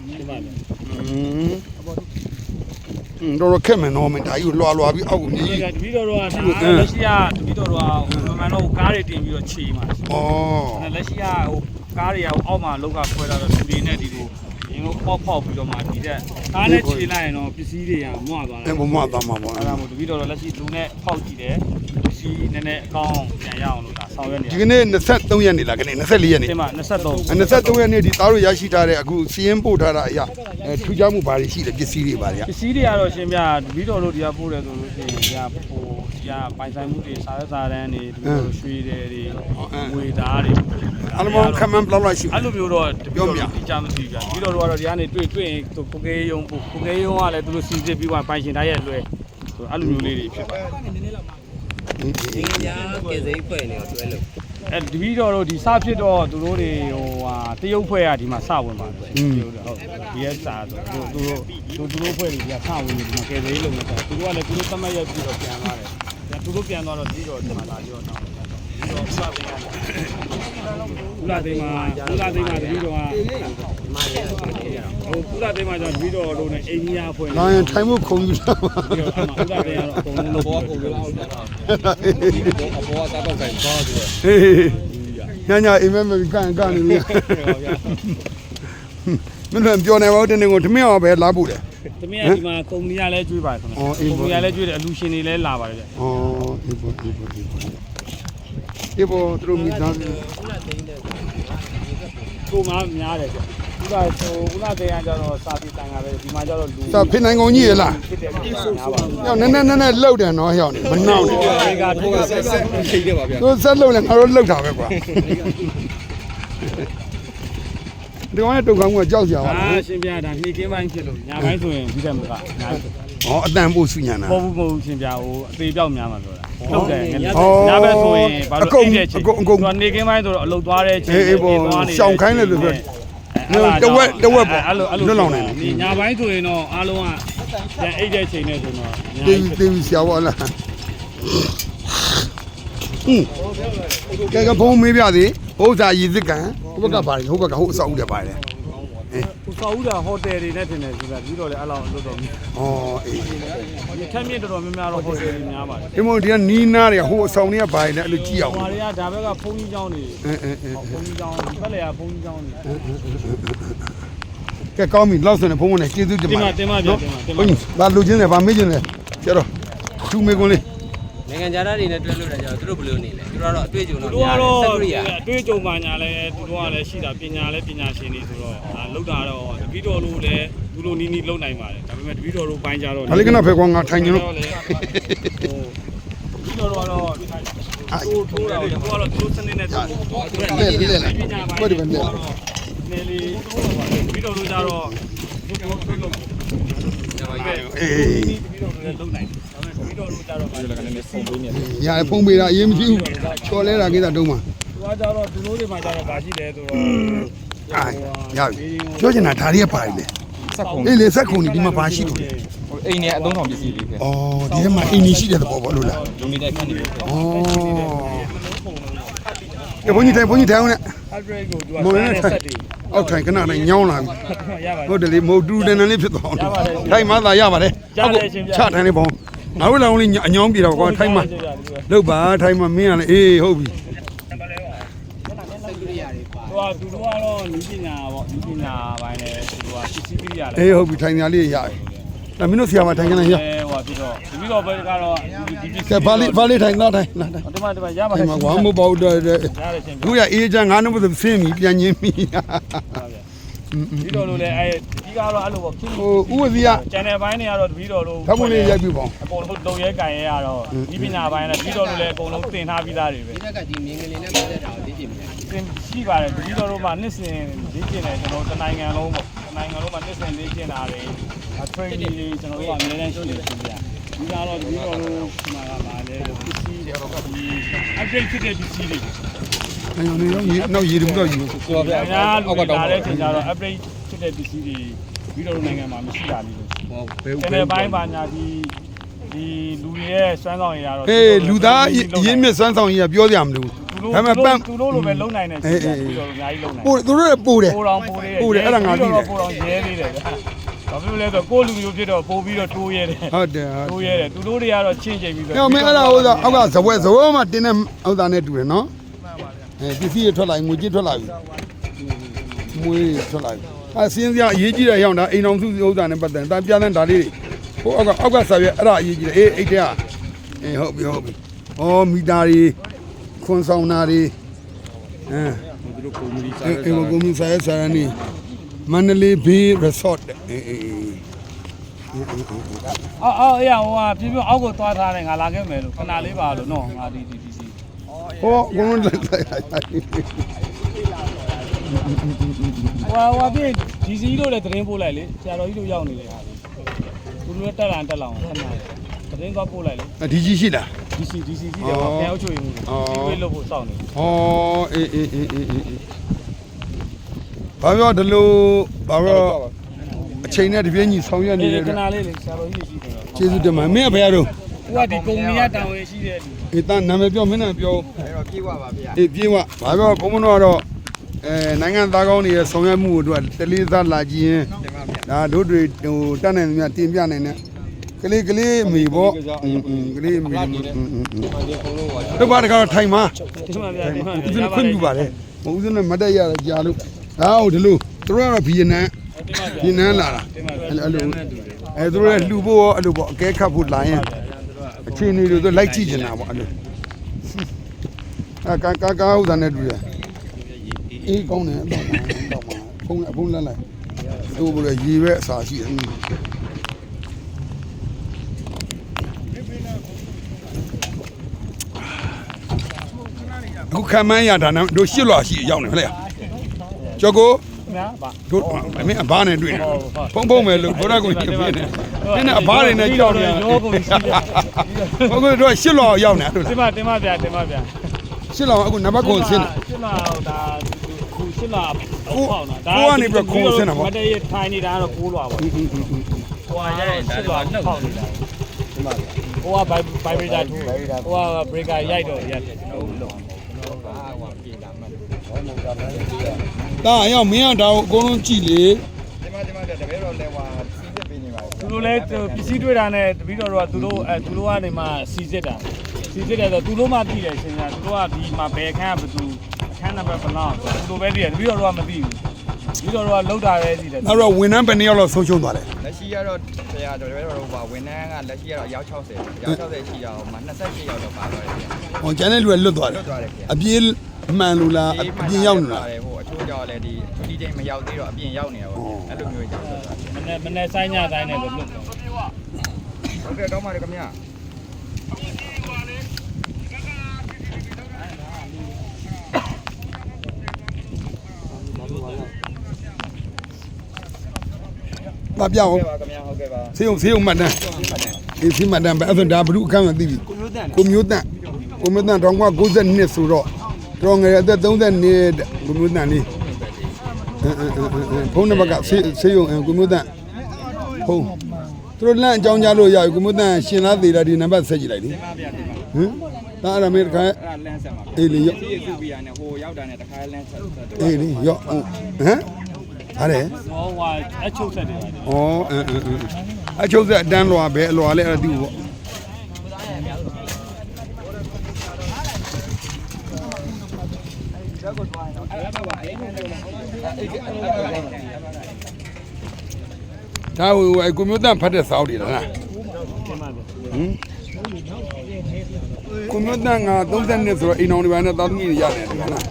Speaker 1: อืมတော့ခက်မယ်နော်မင်းဒါကြီးကိုလွာလွာပြီးအောက်ကိုမြည်
Speaker 2: ကြီးတပီတော်တော့ဒါလက်ရှိကတပီတော်တော့ဟိုမန်တော့ကားတွေတင်ပြီးတော့ခြေမှာ
Speaker 1: ဩ
Speaker 2: လက်ရှိကဟိုကားတွေကဟိုအောက်မှာလောက်ကခွဲလာတော့ဒီနေနဲ့ဒီလို ရင်ကိုပေါက်ပေါက်ပြီးတော့မှဒီတဲ့ကားနဲ့ခြေလိုက်ရင်တော့ပစ္စည်းတွေကမွသွားတာ
Speaker 1: အဲ့ဘမသားမှာပေါ့
Speaker 2: အဲ့ဒါမို့တပီတော်တော့လက်ရှိလူနဲ့ပေါက်ကြည့်တယ်ပစ္စည်းနည်းနည်းအကောင်းပြန်ရအောင်လို့ဒါဆောင်ရွက်နေ
Speaker 1: ဒီကနေ့23ရက်နေလားခနေ့24ရက်နေ
Speaker 2: ဒီမှာ23
Speaker 1: 23ရက်နေ့ဒီသားတို့ရရှိထားတဲ့အခုစီးရင်ပို့ထားတာအရာအဲထူးခြားမှုဘာတွေရှိလဲပစ္စည်းတွေဘာတွေက
Speaker 2: ပစ္စည်းတွေကတော့ရှင်ပြတပီတော်တို့ဒီကပို့တယ်ဆိုလို့ရှိရင်ဒီကဟို ဒီကပိုင်ဆိုင်မှုတွေစားရစားတန်းတွေတပီတော်ရွှေတယ်တွေငွေသားတွေ
Speaker 1: အလုံးခမန်ဘလောက်လောက်ရှိ
Speaker 2: အဲ့လိုမျိုးတော့တပီတော်ဒီကြမ်းမရှိဘူးဗျာတပီတော်တို့ကတော့ဒီကနေတွေ့တွေ့ရင်သူကိုကေးယုံပို့ကိုကေးယုံကလည်းသူတို့စီစစ်ပြီးမှပိုင်ရှင်တိုင်းရဲ့လွဲဆိုအဲ့လိုမျိုးလေးတွေဖြစ်ပါတယ်
Speaker 4: ငင်းညာကဲစိမ့်ဖွဲ့နေတော့တွဲလို့
Speaker 2: အဲ့တပီတော်တို့ဒီစဖြစ်တော့သူတို့တွေဟိုဟာတရုတ်ဖွဲ့ကဒီမှာစဝင်ပါတယ်ဟုတ်ဒီရဲ့စာဆိုသူတို့သူတို့သူတို့ဖွဲ့တွေကစဝင်နေဒီမှာကဲသေးလို့မဆိုသူတို့ကလည်းသူတို့သတ်မှတ်ရက်ပြီးတော့ပြန်လာတယ်ပြန် သူတို့ပြန်သွားတော့ဒီတော့ဒီမှာလာပြီးတော့တောင်းတယ်ပြီးတော့ဥလာသိန်းကဥလာသိန်းမှာဥလာသိန်းမှာတပီတော်က
Speaker 4: ဒီမှာလည်းတွဲနေကြတော့
Speaker 2: ဟိုဥလာသိန်းမှာကျတော့တပီတော်တို့နဲ့အိန္ဒိယဖွဲ့နေ
Speaker 1: လာရင်ထိုင်မှုခုံယူတာပါ
Speaker 2: ပြီးတော့အဲ့မှာဥလာသိန်းကတော့အကုန်လုံးလုပ်ပြီးတော့
Speaker 3: အပေါ်ကစားတော့ခိုင်သွားတယ်
Speaker 1: ဟေးညညအိမ်မက်မကန်ကန်နေပြီမင်းတို့ပြောနေပါဦးတင်းတင်းကိုဓမင်းအောင်ပဲလာဖို့လေ
Speaker 2: သမီးကဒီမှာကုမ္ပဏီကလည်းကျွေးပါတယ်ခင်ဗျ
Speaker 1: အော်အေး
Speaker 2: ကုမ္ပေါ့ပဏီကလည်းကျွေးတယ်အလူရှင်တွေလည်းလာပါတယ်ဗျ
Speaker 1: ဩဒီပေါ်ဒီပေါ်ဒီပေါ်ဒီပေါ်သူတို့မိသားစု
Speaker 2: ကိုမများတယ်ဗျဥလာဟိုဥလာတဲ့ကကျတော့စာပေတန်ကပဲဒီမှာကျတော့လူ
Speaker 1: စာဖိနိုင်ကုန်ကြီးရလား
Speaker 2: ဖြစ်တယ်ဗျများပါဘူး
Speaker 1: ဟောနည်းနည်းနည်းနည်းလှုပ်တယ်နော်ဟောနေမနှောင်းနဲ့
Speaker 2: ဒီကထိုးကဆက်ဆက်
Speaker 3: ချိန်တယ်ပါဗျာ
Speaker 1: သူဆက်လှုပ်လဲငါတို့လှုပ်တာပဲကွာဒီကောင်ရဲ့တုတ်ကောင်းကကြောက်ကြပါ
Speaker 2: အာ
Speaker 1: လား
Speaker 2: ရှင်ပြတာနှိကင်းပိုင်းဖြစ်လို့ညာပိုင်းဆိုရင်ဒီတက်မကအ များကြီး
Speaker 1: ဟောအတန်ပို့စုညာနာ
Speaker 2: ပေါ်ဘူးမဟုတ်ရှင်ပြဟိုအသေးပြောက်များမှာပြောတာလှုပ်တယ်င
Speaker 1: ဟော
Speaker 2: ညာဘက်ဆိုရင်ဘာလို့
Speaker 1: အကုန်
Speaker 2: အိတ်တဲ့ချိန်
Speaker 1: အကုန်အကုန်
Speaker 2: သူကနေကင်းပိုင်းဆိုတော့အလုတ်သွားတဲ့ချိန်
Speaker 1: အေးအေးပေါ့ရှောင်ခိုင်းတယ်လို့ပြောတဝက်တဝက်ပေါ့
Speaker 2: အဲ့လိုအဲ့လို
Speaker 1: လွတ်လောင်နေတယ်
Speaker 2: ဒီညာပိုင်းဆိုရင်တော့အားလုံးကပြန်အိတ်တဲ့ချိန်နဲ့ဆိုတော့ညာ
Speaker 1: တေးတေးရှာပါလားဟင်းကဲကဖုံးမေးပြသေးဟိုဥစားရည်စစ်ကန်ဟိုဘက်ကပါလေဟိုဘက်ကဟိုအဆောက်အဦတွေပါတယ်
Speaker 2: ဟိုဆောက်ဦးတာဟိုတယ်တွေနဲ့တင်တယ်ဆိုတာပြီးတော့လေအဲ့လောက်လွတ်တော့မြ
Speaker 1: ဩအေး
Speaker 2: စ်ထက်မြင့်တော်တော်များများတော့ဟိုတယ်တွေများပါတယ်
Speaker 1: ဒီမို့ဒီကနီးနားတွေဟိုအဆောင်တွေကပါတယ်လည်းအဲ့လိုကြည့်အောင်
Speaker 2: ဟိုဟာတွေကဒါဘက်ကဘုန်းကြီးကျောင်းတွေ
Speaker 1: အင်းအင်းအင်း
Speaker 2: ဘုန်းကြီးကျောင်းဒီဘက်လေကဘုန်းကြီးကျောင်းတွေ
Speaker 1: ကဲကောင်းပြီလောက်စနေဖုံးဖုံးနဲ့ကျေးဇူးတင်
Speaker 2: တင်
Speaker 1: ပါ
Speaker 2: ပါတင်ပါဗျတင်ပါတင်ပါ
Speaker 1: ဘုန်းကြီးဒါလူချင်းတယ်ဗာမေးချင်းတယ်ကျတော့သူမေကွန်းလေး
Speaker 4: နိုင်ငံခြားသားတွေနဲ့တွဲလို့တယ်ကြတော့သူတို့ဘယ်လိုနေလဲသူတို့ကတော့အတွေ့အကြုံ
Speaker 2: သူ
Speaker 4: တော့
Speaker 2: တို့ကတော့
Speaker 4: စက်ရိယာ
Speaker 2: အတွေ့အကြုံပါညာလဲသူတို့ကလည်းရှိတာပညာလဲပညာရှင်တွေဆိုတော့ဒါလောက်တာတော့တပီတော်လို့လည်းသူတို့နီးနီးလုံနိုင်ပါတယ်ဒါပေမဲ့တပီတော်တို့ပိုင်းကြတော့
Speaker 1: ဒါလေးကနဖဲကွာငါထိုင်နေလို့
Speaker 2: ဟိုဒီတော့တော့ထိုးထိုးတာတော့သူကတော့သူစနစ်နဲ့သူ
Speaker 1: လဲလဲလဲဘယ်ဒီဘယ်လဲ
Speaker 2: လေလေပြီးတော့လို့ကြတော့ဒီတော့ပြီးတော့
Speaker 1: အေး
Speaker 2: ပြီးတော့လည်းလုံနိုင်ဒါပေမဲ့ ပြီးတော့လို့ကြတော့လည်းလည်းနည်းဖုန်းပေးနေတယ်
Speaker 1: ရဖုံးပေးတာအရင်မရှိဘူးချော်လဲတာကိစ္စတုံးမှာ
Speaker 2: သူကကြတော့သူတို့တွေမှာကြတော့ဗာရှိတယ်ဆိုတော့
Speaker 1: အာရပြီပြောချင်တာဒါတွေကပါတယ်လေ
Speaker 5: စက်ခုံ
Speaker 1: အေးလေစက်ခုံဒီမှာပါရှိတယ်
Speaker 5: ဟိုအိမ်နဲ့အသုံးဆောင်ပစ္စည်းလေးပဲ
Speaker 1: ဩဒီထဲမှာအင်းကြီးရှိတဲ့သဘောပေါ့လို့လား
Speaker 5: လူနေတဲ့ခန်းတွေပဲ
Speaker 1: ဩကဘုန်းကြီးတိုင်ဘုန်းကြီးတိုင်အောင်နဲ့
Speaker 2: upgrade ကိုသူက
Speaker 1: မော်
Speaker 2: စ
Speaker 1: ရ
Speaker 2: မ်း
Speaker 1: နဲ့
Speaker 2: တဲ့
Speaker 1: ထို
Speaker 2: ဆက်
Speaker 1: င်
Speaker 2: တွေ
Speaker 1: အောက်ထိုင်ခဏနဲ့ညောင်းလာပြီ
Speaker 2: ရပါ
Speaker 1: ဟုတ်တယ်လေမဟုတ်တူတန်တန်လေးဖြစ်သွားအောင်ထိုင်မှသာရပါတယ်ချထိုင်လေးပေါ့ ငါတို့လည်း only အညောင်းပြေတော့ကွာထိုင်မှလုတ်ပါထိုင်မှမင်းကလည်းအေးဟုတ်ပြီ
Speaker 2: သူကသူတို့ကတော့နီးပညာပေါ့နီးပညာပိုင်းနဲ့သူကပစ္စည်းကိရိယာလည်း
Speaker 1: အေးဟုတ်ပြီထိုင်ညာလေးရပြီဒါမင်းတို့ဆရာမထိုင်ခဏရ
Speaker 2: အဲဟိုပြီးတော့ပြီးတော့ဘယ်ကတော့ဒီပစ္စည်း
Speaker 1: ကဲဘာလေးဘာလေးထိုင်သားထိုင်နားထိုင်
Speaker 2: ဒီမှာဒီမှာရပါ
Speaker 1: ထိုင်မှာကွာမဟုတ်ပါဘူးတဲ့
Speaker 2: ရတယ်ရှင်
Speaker 1: တို့ရအေးချမ်းငါးနှုတ်သဆင်းပြီပြန်ချင်းပြီ
Speaker 2: ပြီးတော့လို့လည်းအဲဒီကတော့အဲ့လိုပေါ့ခင်
Speaker 1: ဟိုဥပဇီက
Speaker 2: ကျန်တဲ့ဘိုင်းတွေကတော့တပီးတော်လို့
Speaker 1: ဓာတ်ပုံလေးရိုက်ပြပါဦး
Speaker 2: အကုန်လုံးတုံရဲကန်ရဲရတော့ဒီပညာဘိုင်းနဲ့တပီးတော်လို့လည်းအကုန်လုံးတင်ထားပြီးသားတွေပဲ
Speaker 4: ဒီဘက်ကဒီမြင်ကလေးနဲ့ပတ်သက်တာကိုသိကြည့်မြင်
Speaker 2: တင်ရှိပါတယ်တပီးတော်တို့မှနှစ်စဉ်လေ့ကျင့်တယ်ကျွန်တော်တနိုင်ငံလုံးပေါ့တနိုင်ငံလုံးမှာနှစ်စဉ်လေ့ကျင့်တာတွေ training တွေကျွန်တော်တို့ကအများနဲ့ရှိနေရှင်ဗျာဒီကတော့တပီးတော်တို့ဒီမှာကပါလေပစ္စည်းတွေ update ဖြစ်တဲ့ပစ္စည်းတွေ
Speaker 1: အဲ့ရောနေရောရေနောက်ရေတူတော့ယူ
Speaker 5: ကျော်ပြ။
Speaker 2: ညာလူ
Speaker 5: အောက်က
Speaker 2: တွေ
Speaker 5: တော့
Speaker 2: လာတဲ့ချိန်ကျတော့ upgrade ဖြစ်တဲ့ပစ္စည်းတွေပြီးတော့နိုင်ငံမှာမရှိတာမျိုး။
Speaker 5: ဟောဘယ်
Speaker 2: ကျန်တဲ့ဘိုင်းပါညာဒီဒီလူတွေရဲ့စွမ်းဆောင်ရည်ကတော့
Speaker 1: ဟေးလူသားရင်းမြစ်စမ်းဆောင်ကြီးကပြောကြမလို့
Speaker 2: သူတို့
Speaker 1: ဒါပေမဲ့ပန့်
Speaker 2: သူတို့လိုပဲလုံနိုင်တယ်ရှိတယ်ပြီးတော့အများကြီးလုံနိုင်
Speaker 1: ပို့သူတို့လည်းပို့တယ်
Speaker 2: ပိုတော်ပိုတယ်
Speaker 1: ပို့တယ်အဲ့ဒါငါသိတယ်
Speaker 2: ပိုတော်ရဲသေးတယ်ဗျာ။ဘာဖြစ်လို့လဲဆိုတော့ကိုလူမျိုးဖြစ်တော့ပို့ပြီးတော့တိုးရဲတယ်
Speaker 1: ဟုတ်တယ်ဟုတ်
Speaker 2: တိုးရဲတယ်သူတို့တွေကတော့ချင်းချိန်ပြီးတော့။
Speaker 1: ဟဲ့မင်းအဲ့ဒါဟိုသာအောက်ကဇဝဲဇဝဲမှာတင်းတဲ့ဥစ္စာနဲ့တူတယ်နော်။ အဲပစ္စည်းတွေထွက်လာရင်ငွေကြေးထွက်လာပြီ။ငွေထွက်လာပြီ။အဲစင်းစရာအရေးကြီးတဲ့ရောက်တာအိမ်အောင်စုဥစ္စာနဲ့ပတ်သက်တာပြန်တဲ့ဒါလေးတွေဟိုအောက်ကအောက်ကဆက်ပြအဲ့ဒါအရေးကြီးတယ်အေးအိတ်တဲ့ကအေးဟုတ်ပြီဟုတ်ပြီ။ဩမီတာတွေခွန်ဆောင်တာတွေအဲ
Speaker 5: သူတို့ကုမ္ပဏီစာ
Speaker 1: အေးအေးကိုမီဆိုင်ဆရာနေမန္တလေးဘေး resort အေးအေးအေး
Speaker 2: အော်အော်အေးဟိုဟာပြပြအောက်ကိုသွားထားတယ်ငါလာခဲ့မယ်လို့ခဏလေးပါလို့နော်ငါဒီဒီဒီစီ
Speaker 1: ဟောဘုံလုံးလိုက်လိုက်
Speaker 2: ဟိုဟိုပြဒီစီလို့လည်းသတင်းပို့လိုက်လေဆရာတော်ကြီးတို့ရောက်နေတယ်ဟာသူတို့လည်းတက်လာတက်လာအောင်ခဏသတင်းသွားပို့လိုက်လေ
Speaker 1: အဒီကြီးရှိလား
Speaker 2: ဒီစီဒီစီကြီးတယ်ဟောပြန်အုပ်ချုပ်ရင်မှုဒီဝေးလို့ဖို့စောင့်နေ
Speaker 1: ဟောအေးအေးအေးအေးအေးဘာပြောဒီလိုဘာပြောအချိန်နဲ့တပြည့်ညီဆောင်ရွက်နေ
Speaker 2: နေ
Speaker 1: တယ်
Speaker 2: ခဏလေးလေဆရာတော်ကြီးရှိတယ်တော့
Speaker 1: ကျေးဇူးတင်ပါမင်းအဖေရတော့
Speaker 2: သူကဒီကုမ္ပဏီကတာဝန်ရှိတဲ့လူ
Speaker 1: အေးတန်းနာမည်ပြောမင်းနာမည်ပြော
Speaker 3: အဲ့တော့ပြေးဝပါဗျာ
Speaker 1: အေးပြေးဝဘာပြောဘုံမတော်ကတော့အဲနိုင်ငံသားကောင်းတွေရဲ့ဆောင်ရွက်မှုကိုတို့ကတလေးစားလာကြည့်ရင်ဒါတို့တွေဟိုတတ်နိုင်သမျှတင်ပြနိုင်တဲ့ကလေးကလေးမိပေါ့ကလေးမိတို့ဘာတကတော့ထိုင်မှာ
Speaker 2: ဒီမှာဗျာဒီမှာ
Speaker 1: ဦးဇင်းခွင့်ပြုပါလေမဦးဇင်းနဲ့မတက်ရတာကြာလို့ဒါဟုတ်ဒီလိုတို့ကတော့ဗီယက်န
Speaker 2: မ်
Speaker 1: ဗီယက်နမ်လာတာ
Speaker 2: အဲ့လို
Speaker 1: အဲ့လိုအဲတို့လည်းလှူဖို့ရောအဲ့လိုပေါ့အကဲခတ်ဖို့လာရင် အချင်းတွေတို့လိုက်ကြည့်နေတာပေါ့အဲ့လိုအကာကာကာဥဒန်နဲ့တူရအေးကောင်းတယ်တော့မှာတော့မှာဖုံးအဖုံးလက်လိုက်တို့ဘယ်ရေပဲအစာရှိတယ်အခုခံမန်းရတာနဲ့တို့ရှစ်လွာရှိရောက်နေဟဲ့ကျော်ကို
Speaker 2: ညာပါ
Speaker 1: တို့အမင်းအဘာနဲ့တွေ့နေဖုံးဖုံးမယ်လို့ဘုရားကိုပြပြနေနင်းနဲ့အဘာတွေနဲ့ကြောက်နေ
Speaker 2: ရောကုန်ရှိတယ်
Speaker 1: ဟုတ်ကဲ့တို့ရှစ်လောရောက်နေတို့
Speaker 2: ဒီမှာတင်ပါဗျာတင်ပါဗျာ
Speaker 1: ရှစ်လောအခုနံပါတ်ကိုဆင်းနေ
Speaker 2: ရှင်းလာဒါခုရှင်းလာမတည့်ရထိုင်နေတာတော့ကိုးလွာပေါ့ဟိုကရဲရှင်းလာဖောက်နေတာဒီမှာဟိုကဘိုင်ဘိုင်ဘရီတာထိုးဟိုကဘရေကာရိုက်တော့ရတယ်ကျွန်တော်လုံး
Speaker 1: တာ အရောက်မင်းကဒါကိုအကုန်လုံးကြည့်လေ
Speaker 3: ဒီမှာဒီမှာတပည့်တော်လည်းဟွာစီးစစ်ပေးနေပါ
Speaker 2: သူတို့လည်းပစ္စည်းတွေ့တာနဲ့တပီတော့တော့သူတို့အဲသူတို့ကနေမှစီစစ်တာစီစစ်တယ်ဆိုသူတို့မှသိတယ်ရှင်ကသူတို့ကဒီမှာဘယ်ခန်းကဘယ်သူအခန်းနံပါတ်ဘယ်လောက်သူတို့ပဲသိတယ်တပီတော့တော့မသိဘူးပြီးတော့တော့လောက်တာပဲသိတယ်
Speaker 1: နောက်တော့ဝန်ထမ်းဘယ်နှစ်ယောက်လောက်ဆုံးရှုံးသွားလဲ
Speaker 3: လက်ရှိကတော့ဆရာတော်တပည့်တော်ဟွာဝန်ထမ်းကလက်ရှိကတော့အယောက်60အယောက်60ရှိအောင်မှာ28ယောက်တော့ပါသွားတယ်ဗျာ
Speaker 1: ဟောကျန်တဲ့လူကလွတ်သွားတယ်
Speaker 3: လွတ်သွားတယ်ဗျာ
Speaker 1: အပြေး မှန်လို့လားအပြင်ရောက်နေလား
Speaker 3: ဟိုအချို့ကြောင့်လည်းဒီဒီချိန်မရောက်သေးတော့အပြင်ရောက်နေတာပေါ့အဲ့လိုမျိုးကြောင့်လွတ်သွားတယ်
Speaker 2: မနေ့မနေ့ဆိုင်ညတိုင်းနဲ့လွတ်တော့
Speaker 3: ဟုတ်ကဲ့တော့ပါတယ်ခင်ဗျာ
Speaker 2: ဟ
Speaker 1: ပါပြအောင်
Speaker 3: ဟုတ်ကဲ့ပါခင်ဗျာဟုတ်ကဲ့ပါ
Speaker 1: ဆေးုံဆေးုံမှတ်တမ်းဒီစီမှတ်တမ်းပဲအဲ့ဒါဒါဘလူအခန်းကသိပြီကိုမျိုးတန့်ကိုမျိုးတန့်တော့က92နှစ်ဆိုတော့ တော်ငယ်အသက်30နှစ်ကိုမျိုးတန့်လေးဖုန်းနံပါတ်ကဆေးဆေးုံကိုမျိုးတန့်ဖုန်းသူတို့လမ်းအကြောင်းကြားလို့ရပြီကိုမျိုးတန့်ရှင်လားသေးလားဒီနံပါတ်ဆက်ကြည့်လိုက်လေ
Speaker 3: တင်ပါဗျာတင်ပါ
Speaker 1: ဟမ်ဒါအရမေတခါ
Speaker 3: အဲ့ဒါလမ်းဆက်ပါ
Speaker 1: အေးလေရော့
Speaker 3: စီးရစုပြီးရနဲ့ဟိုရောက်တာနဲ့တခါလမ်းဆက်ဆက်တော့
Speaker 1: အေးလေရော့ဟမ်ဟာလေ
Speaker 2: ဟောဟွာအချုပ်ဆက်တယ်ပါ
Speaker 1: ဩအင်းအင်းအချုပ်ဆက်အတန်းလွာပဲအလွာလဲအဲ့ဒါသိဘူးပေါ့ ဒါဟိုအကွန်ပျူတာဖတ်တဲ့စာအုပ်တွေလားဟမ်ကွန်ပျူတာငါ30နှစ်ဆိုတော့အိမ်အောင်ဒီပိုင်းနဲ့သာသမီတွေရတယ်ဒီကလား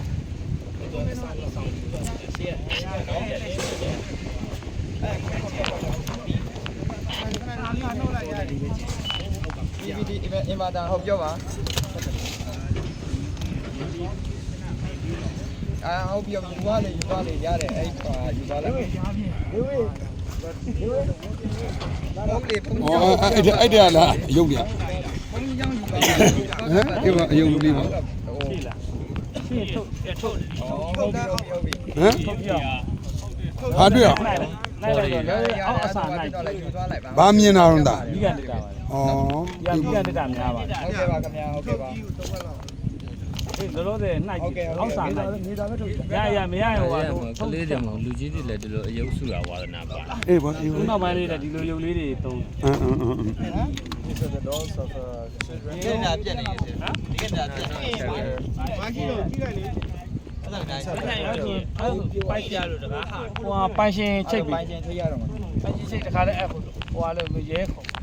Speaker 3: ဒီဒီဒီအင်ပါတာဟုတ်ပြောပါ အာဟုတ်ပြောယူပါလေယူပါလေရတယ်အဲ့ဟာယူပါလေဟုတ်လေပုံ
Speaker 1: ဩအဲ့ဒါအဲ့ဒါလားအယုတ်ပြဟ
Speaker 3: ပုံကြီးကြောင်းယူပါ
Speaker 1: မ်အေးပါအယုတ်လူလေးပါ
Speaker 2: ရှင်းထုတ်ထုတ်
Speaker 3: ဟုတ်ပြီဟုတ်ပြီ
Speaker 1: ဟမ်
Speaker 2: ထုတ်ပြအောင်
Speaker 1: ဟာတွေ့အောင်
Speaker 2: လိုက်လိုက်တော့အောက်အစာနိုင်
Speaker 3: တော့လိုက်ယူသွားလိုက်ပါ
Speaker 1: ဘာမြင်တာတော့ဒါ
Speaker 2: ဒီကတက်တာပါ
Speaker 1: ဩ
Speaker 2: ဒီကဒီကတက်တာများပါ
Speaker 3: ဟုတ်ကဲ့ပါခင်ဗျာဟုတ်ကဲ့ပါ
Speaker 2: ဒီလောလောဆယ်နှိုက်
Speaker 3: ဟုတ်ကဲ့
Speaker 2: အောက်စာနိုင်နေတာပဲထုတ်ရရမရရဟို
Speaker 4: ကလေးတွေမလူကြီးတွေလည်းဒီလိုအယုတ်စုတာဝါဒနာပါ
Speaker 1: အေးပါအေး
Speaker 2: ခု
Speaker 1: ပါ
Speaker 2: နောက်ပိုင်းလေးဒီလိုရုပ်လေးတွေတုံး
Speaker 1: အင်းအင်းအင်း
Speaker 3: ဒီကနေ့ပြက်နေတယ်ဒီကနေ့ပြက်နေတယ်မာကြီးတော့ကြီးလိုက်လေအဲ့ဒါတိုင်း
Speaker 2: ပိုက်ပြလို့တကားဟာဟိုပိုင်ရှင်ချိတ်ပြီး
Speaker 3: ပိုင်ချင်းထိရတော့မှာ
Speaker 2: ပိုင်ရှင်ချိတ်တခါလဲအဲ့ဟိုဟာလဲရဲခုံတ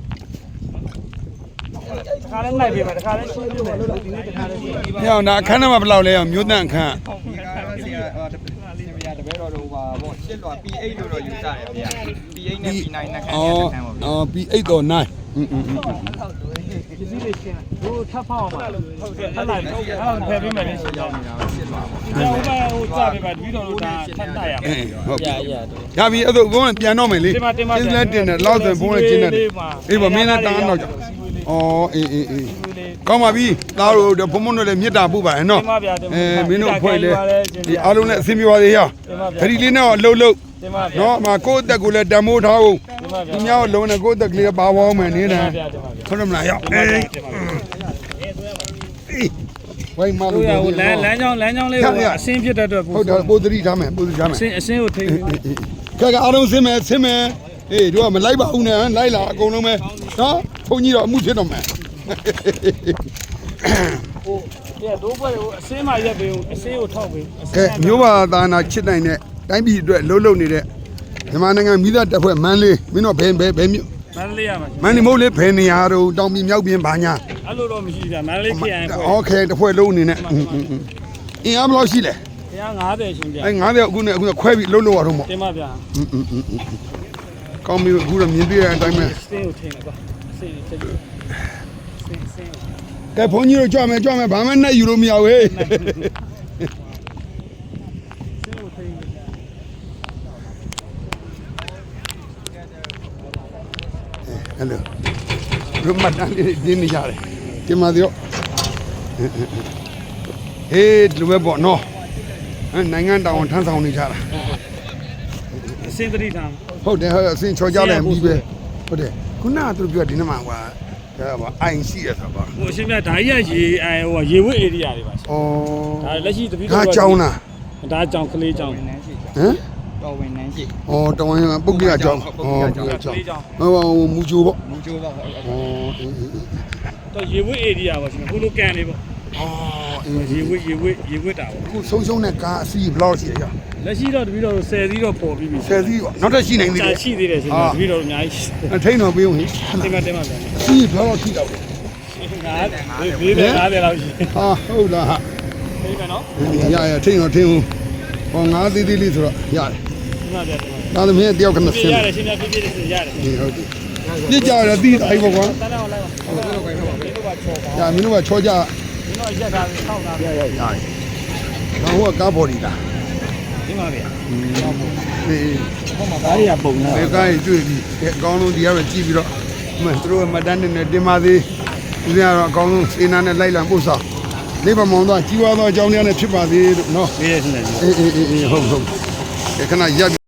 Speaker 2: ခါလဲနိုင်ပြီမှာတခါလဲရှင်းပြမယ်ဒီနေ့တခါလဲရှင်းပြ။
Speaker 1: ဟဲ့အောင်ဒါအခန်းထဲမှာဘယ်လောက်လဲအောင်မျိုးတန့်အခန်း။
Speaker 3: ဒီကတော့ဒီကတပည့်တော်တို့ပါဗောရှစ်လွာ P8 လို့တော့ယူကြတယ်ဗျာ P8 နဲ့ P9 နှစ်ခန်းနဲ့တစ်ခန်းပါဗျာ
Speaker 1: အော် P8 တော့9။ဟွန်းဟွန်း
Speaker 2: ဟွန်းဒီစီးလေးရှင်းဟိုထပ်ဖောက်အောင်ဟုတ်တယ်ထပ်လိုက်ဟုတ်တယ်အဲ့ဒါဖယ်ပေးမယ်လေရှင်းကြောင်း
Speaker 3: နေတာရှစ်လွာပေါ့
Speaker 2: ဒီတော့ဟိုကြာပြီပါတပည့်တော်တို့ဒါထပ်တိုက်ရမယ်
Speaker 1: ဟုတ်ပြီ။ဒါပြီအဲ့တော့ဘုန်းကပြန်တော့မယ်လေ။
Speaker 2: တင်ပါတင်ပါ
Speaker 1: တင်လဲတင်တယ်လောက်ဆိုဘုန်းလည်းကျင်းတယ်။အေးပါမင်းလည်းတန်းတော့ကြ။ ဩအေးအေးအေးကောင်းပါပြီသားတို့ဘုံဘုံတို့လည်းမေတ္တာပို့ပါရဲ့နော်
Speaker 2: တင်ပါဗျာတင်ပါ
Speaker 1: အဲမင်းတို့ဖွဲ့လေ
Speaker 2: တင်ပါလေ
Speaker 1: ဒီအားလုံးလည်းအဆင်ပြေပါသေးရ
Speaker 2: တင်ပါဗျာ
Speaker 1: ခရီးလေးနဲ့တော့လှုပ်လှုပ်
Speaker 2: တင်ပါဗျာ
Speaker 1: နော်အမကိုယ့်အသက်ကိုလည်းတမိုးထားဖို့
Speaker 2: တင်ပါဗျာ
Speaker 1: သူများကိုလုံးနဲ့ကိုယ့်အသက်ကလေးပါဝေါမယ်နေ
Speaker 2: တင်
Speaker 1: တယ်
Speaker 2: ပါဗျာတင်ပါဗျာ
Speaker 1: ဟုတ်တယ်မလားရောက်အေးအေးဝိုင်းမ
Speaker 2: တို့
Speaker 1: လို့
Speaker 2: ရဟိုလမ်းလမ်းကြောင်းလမ်းကြောင်းလေးကိုအစင်းဖြစ်တဲ့အတွက်
Speaker 1: ဟုတ်တယ်ပိုသတိထားမယ်ပိုသတိထားမယ်
Speaker 2: အစင်းအစင်းကိုထိန်း
Speaker 1: ကဲကအားလုံးဆင်းမယ်ဆင်းမယ်အေးတို့ကမလိုက်ပါဘူးနဲ့လိုက်လာအကုန်လုံးပဲနော်ဘုန်းကြီးတော့အမှုဖြစ်တော့မယ်
Speaker 2: ဟိုပြတော့ဘယ်ဟိုအစင်းမှရက်ပေးအစင်းကိုထောက်ပေး
Speaker 1: ကဲမျိုးပါသာနာချစ်နိုင်တဲ့တိုင်းပြည်အတွက်လှုပ်လှုပ်နေတဲ့မြန်မာနိုင်ငံမိသားတပ်ဖွဲ့မန်းလေးမင်းတို့ဘယ်ဘယ်ဘယ်မြို့
Speaker 2: မန္တလေးရမှာ
Speaker 1: မန်းလေးမဟုတ်လေဘယ်နေရာတော့တောင်ပြည်မြောက်ပြည်ဘာညာ
Speaker 2: အဲ့လိုတော့မရှိဗျာမန္တလေးခရိုင်ဖွဲ့
Speaker 1: โอเคတစ်ဖွဲ့လုံးအနေနဲ့အင်းအင်းအင်းအင်းအားဘယ်လောက်ရှိလဲ
Speaker 2: 150ရှင်ဗျာ
Speaker 1: အဲ90အခုနဲ့အခုခွဲပြီးလှုပ်လှုပ်ရတော့မို့
Speaker 2: တင်ပါဗျာ
Speaker 1: အင်းအင်းအင်းအင်းကောင်းပြီအခုတော့မြင်တွေ့ရတဲ့အတိုင်းပဲ
Speaker 2: အစင်းကိုထိန်းပါအစင်းကိုထိန်းစင်းစင်း
Speaker 1: ကဲ ဘုန်းကြီးတို့ကြွမယ်ကြွမယ်ဘာမှနဲ့ယူလို့မရဘူးဟေးဟယ်လိုဘုမတန်လေးတင်းနေကြတယ်ဒီမှာပြောဟေးဒီလိုပဲပေါ့နော်အဲနိုင်ငံတောင်ထမ်းဆောင်နေကြတာ
Speaker 2: အစင်းသတိထား
Speaker 1: ဟုတ်တယ်ဟုတ်တယ်အစင်ချော်ကြတယ်ပြီးပဲဟုတ်တယ် ခုနကသူတို့ပြောဒီနေ့မှာဟွာဒါကအိုင်ရှိရဆိုတော့
Speaker 2: ဟိုအရှင်မြတ်ဒါကြီးကရေအဲဟိုရေဝတ် area တွေပါ
Speaker 1: ဩ
Speaker 2: ဒါလက်ရှိတပီ
Speaker 1: ဒါကြောင်းလား
Speaker 2: ဒါကြောင်းကလေးကြောင်း
Speaker 3: ဝန်ထမ်းရှိ
Speaker 1: ဟမ်
Speaker 3: တော်ဝန်ထမ်းရှိ
Speaker 1: ဩတဝန်ပုတ်ကြီးကကြောင်းဩပုတ်ကြီးကကြောင်းဟောဟိုမူချိုပေါ့
Speaker 3: မူချိုးပါဟုတ်
Speaker 1: ဩအေးအေး
Speaker 2: တော့ရေဝတ် area ပါရှင်ဟိုလိုကန်လေးပေါ့
Speaker 1: ဩအေး
Speaker 2: ရေဝတ်ရေဝတ်ရေဝတ်တာပေါ့
Speaker 1: ခုဆုံးရှုံးတဲ့ကားအစီးဘယ်လောက်ရှိရရ
Speaker 2: လက်ရှိတော့တပီတော့10စီးတော့ပေါ်ပြီးပြီ
Speaker 1: ဆယ်စီးပေါ့နောက်ထပ်ရှိနိုင်သေး
Speaker 2: စာ
Speaker 1: တယ်
Speaker 2: ရှိသေးတယ်ရှင်တပီတော့အများကြီး
Speaker 1: အထိန်တော်ပေးဦးဟင်
Speaker 2: တင်ပါတင်ပါဗျာ
Speaker 1: အစီးဘယ်လောက်ရှိတော့လဲ
Speaker 2: ငါဘေးတယ်ငါတယ်လောက်ရှိ
Speaker 1: ဟာဟုတ်လားဟာ
Speaker 2: ပြီးမယ်နော်
Speaker 1: ရရထိန်တော်ထင်းဦးဟောငါးသေးသေးလေးဆိုတော့ရတယ်
Speaker 2: ဒီမှာဗျာဒီမှာ
Speaker 1: ဒါသမီးတယောက်ခဏဆ
Speaker 2: ပြ
Speaker 1: င်း
Speaker 2: ရတယ်ရှင်ပြပြပြရတယ်
Speaker 1: ဒီဟုတ်ပြီပြစ်ကြရတိတိုင်းပေါ့ကွာ
Speaker 2: တန်းတော့လိုက်ပါဟုတ်ကဲ့ဟုတ်ကဲ့ဟုတ်ကဲ့ဒီလိုပါချောပါ
Speaker 1: ညာမင်းတို့ကချောကြ
Speaker 2: ဒီတော့ရက်တာဆောက်တာဗျာ
Speaker 1: ရတယ်ငါဟိုကကားဘော်ဒီလား
Speaker 2: ဒီမှာဗျာ
Speaker 1: အေး
Speaker 2: ဒါတွေကပုံနာ
Speaker 1: ဘယ်ကားကြီးတွေ့ပြီးအဲအကောင်းဆုံးဒီကတော့ကြည့်ပြီးတော့အမှန်သူတို့မတန်းနဲ့တင်ပါသေးဦးဇင်းကတော့အကောင်းဆုံးစေနာနဲ့လိုက်လံပို့ဆောင်လေးပါမောင်တော့ကြီးပွားသောအကြောင်းတရားနဲ့ဖြစ်ပါသေးလို့နော်
Speaker 2: ပေးရစနေ
Speaker 1: အေးအေးအေးဟုတ်ဟုတ်ခဏရပ်